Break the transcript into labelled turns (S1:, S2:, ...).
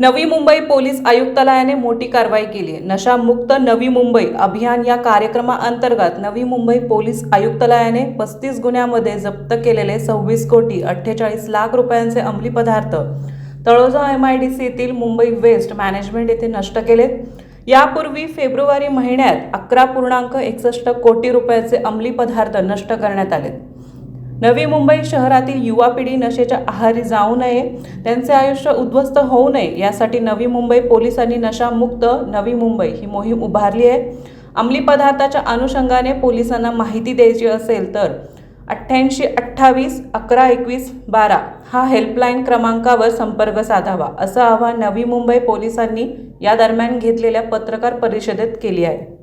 S1: Navi Mumbai police आयुक्तालयाने मोठी कारवाई केली. नशामुक्त नवी मुंबई अभियान या कार्यक्रमाअंतर्गत नवी मुंबई पोलीस आयुक्तालयाने पस्तीस गुन्ह्यामध्ये जप्त केलेले सव्वीस कोटी अठ्ठेचाळीस लाख रुपयांचे अंमली पदार्थ. तळोजा एम आय डी सीतील येथील मुंबई वेस्ट मॅनेजमेंट येथे नष्ट केले. यापूर्वी फेब्रुवारी महिन्यात अकरा पूर्णांक एकसष्ट कोटी रुपयाचे अंमली पदार्थ नष्ट करण्यात आले. नवी मुंबई शहरातील युवा पिढी नशेच्या आहारी जाऊ नये त्यांचे आयुष्य उद्ध्वस्त होऊ नये यासाठी नवी मुंबई पोलिसांनी नशामुक्त नवी मुंबई ही मोहीम उभारली आहे. अंमली पदार्थाच्या अनुषंगाने पोलिसांना माहिती द्यायची असेल तर अठ्ठ्याऐंशी अठ्ठावीस अकरा एकवीस बारा हा हेल्पलाईन क्रमांकावर संपर्क साधावा असं आवाहन नवी मुंबई पोलिसांनी या दरम्यान घेतलेल्या पत्रकार परिषदेत केली आहे.